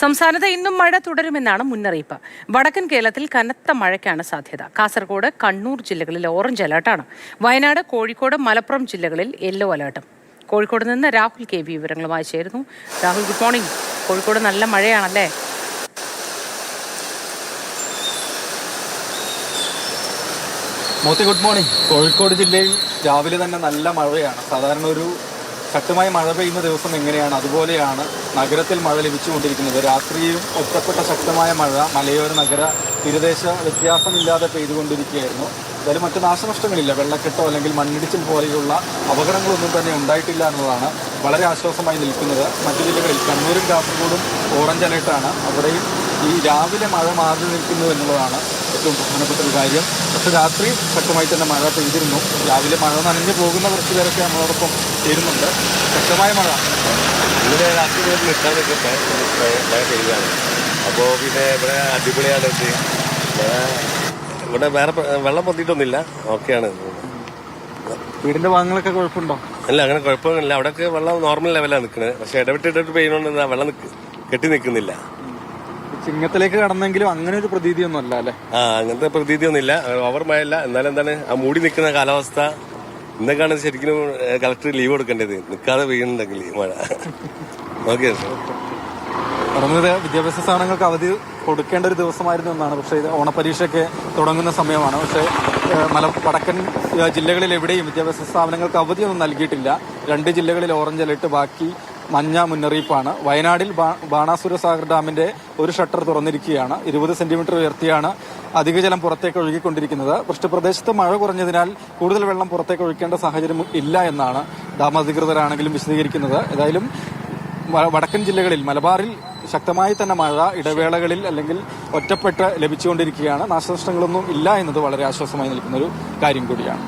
സംസ്ഥാനത്ത് ഇന്നും മഴ തുടരുമെന്നാണ് മുന്നറിയിപ്പ്. വടക്കൻ കേരളത്തിൽ കനത്ത മഴയ്ക്കാണ് സാധ്യത. കാസർഗോഡ് കണ്ണൂർ ജില്ലകളിൽ ഓറഞ്ച് അലേർട്ടാണ് വയനാട് കോഴിക്കോട് മലപ്പുറം ജില്ലകളിൽ യെല്ലോ അലേർട്ടും. കോഴിക്കോട് നിന്ന് രാഹുൽ കെ വി വിവരങ്ങളുമായി ചേരുന്നു. രാഹുൽ ഗുഡ് മോർണിംഗ് കോഴിക്കോട് നല്ല മഴയാണല്ലേ? മോത്തി ഗുഡ് മോർണിംഗ് കോഴിക്കോട് ജില്ലയിൽ രാവിലെ തന്നെ നല്ല മഴയാണ്. സാധാരണ ഒരു ശക്തമായ മഴ പെയ്യുന്ന ദിവസം എങ്ങനെയാണ്? അതുപോലെയാണ് നഗരത്തിൽ മഴ ലഭിച്ചുകൊണ്ടിരിക്കുന്നത്. രാത്രിയും ഒറ്റപ്പെട്ട ശക്തമായ മഴ മലയോര നഗര തീരദേശ വ്യത്യാസമില്ലാതെ പെയ്തുകൊണ്ടിരിക്കുകയായിരുന്നു. എന്തായാലും മറ്റു നാശനഷ്ടങ്ങളില്ല. വെള്ളക്കെട്ടോ അല്ലെങ്കിൽ മണ്ണിടിച്ചിൽ പോലെയുള്ള അപകടങ്ങളൊന്നും തന്നെ ഉണ്ടായിട്ടില്ല എന്നതാണ് വളരെ ആശ്വാസമായി നിൽക്കുന്നത്. മറ്റു ജില്ലകളിൽ കണ്ണൂരും കാസർഗോഡും ഓറഞ്ച് അലേർട്ടാണ്. അവിടെയും ഈ രാവിലെ മഴ മാറി നിൽക്കുന്നു എന്നുള്ളതാണ് ഏറ്റവും പ്രധാനപ്പെട്ട ഒരു കാര്യം. രാത്രി ശക്തമായി തന്നെ മഴ പെയ്തിരുന്നു. രാവിലെ മഴ നനഞ്ഞു പോകുന്ന കുറച്ച് പേരൊക്കെ നമ്മളോടൊപ്പം ചേരുന്നുണ്ട്. ശക്തമായ മഴ. ഇവിടെ രാത്രി മുതൽ നിൽക്കാൻ നിൽക്കട്ടെ മഴ പെയ്യുകയാണ്. അപ്പോൾ പിന്നെ ഇവിടെ അടിപൊളിയാണ് ഇവിടെ വേറെ വെള്ളം പൊത്തിയിട്ടൊന്നുമില്ല ഓക്കെയാണ്. വീടിന്റെ ഭാഗങ്ങളൊക്കെ കുഴപ്പമുണ്ടോ? അല്ല അങ്ങനെ കുഴപ്പമൊന്നുമില്ല. അവിടെയൊക്കെ വെള്ളം നോർമൽ ലെവലാണ് നിൽക്കുന്നത് പക്ഷെ ഇടവിട്ട് ഇടവിട്ട് എന്താ? വെള്ളം കെട്ടി നിൽക്കുന്നില്ല ചിങ്ങത്തിലേക്ക് കടന്നെങ്കിലും അങ്ങനെ ഒരു പ്രതീതിയൊന്നും അല്ല? അല്ലെ ആ അങ്ങനത്തെ പ്രതീതിയൊന്നുമില്ല. ഓവർ മഴയല്ല. എന്നാലും എന്താണ് ആ മൂടി നിൽക്കുന്ന കാലാവസ്ഥ. ഇന്നൊക്കെയാണ് ശരിക്കും കളക്ടർ ലീവ് കൊടുക്കേണ്ടത്. നിൽക്കാതെ പെയ്യുന്നുണ്ടെങ്കിൽ മഴ. ഓക്കെ പറഞ്ഞത് വിദ്യാഭ്യാസ സ്ഥാപനങ്ങൾക്ക് അവധി കൊടുക്കേണ്ട ഒരു ദിവസമായിരുന്നു എന്നാണ്. പക്ഷേ ഇത് ഓണപരീക്ഷയൊക്കെ തുടങ്ങുന്ന സമയമാണ്. പക്ഷേ മല വടക്കൻ ജില്ലകളിൽ എവിടെയും വിദ്യാഭ്യാസ സ്ഥാപനങ്ങൾക്ക് അവധിയൊന്നും നൽകിയിട്ടില്ല. രണ്ട് ജില്ലകളിൽ ഓറഞ്ച് അലർട്ട് ബാക്കി. മഞ്ഞ മുന്നറിയിപ്പാണ്. വയനാടിൽ ബാണാസുര സാഗർ ഡാമിന്റെ ഒരു ഷട്ടർ തുറന്നിരിക്കുകയാണ്. ഇരുപത് സെന്റിമീറ്റർ ഉയർത്തിയാണ് അധിക ജലം പുറത്തേക്ക് ഒഴുകിക്കൊണ്ടിരിക്കുന്നത്. വൃഷ്ടിപ്രദേശത്ത് മഴ കുറഞ്ഞതിനാൽ കൂടുതൽ വെള്ളം പുറത്തേക്ക് ഒഴിക്കേണ്ട സാഹചര്യം ഇല്ല എന്നാണ് ഡാം അധികൃതരാണെങ്കിലും വിശദീകരിക്കുന്നത്. ഏതായാലും വടക്കൻ ജില്ലകളിൽ മലബാറിൽ ശക്തമായി തന്നെ മഴ ഇടവേളകളിൽ അല്ലെങ്കിൽ ഒറ്റപ്പെട്ട് ലഭിച്ചുകൊണ്ടിരിക്കുകയാണ്. നാശനഷ്ടങ്ങളൊന്നും ഇല്ല എന്നത് വളരെ ആശ്വാസമായി നിൽക്കുന്ന ഒരു കാര്യം കൂടിയാണ്.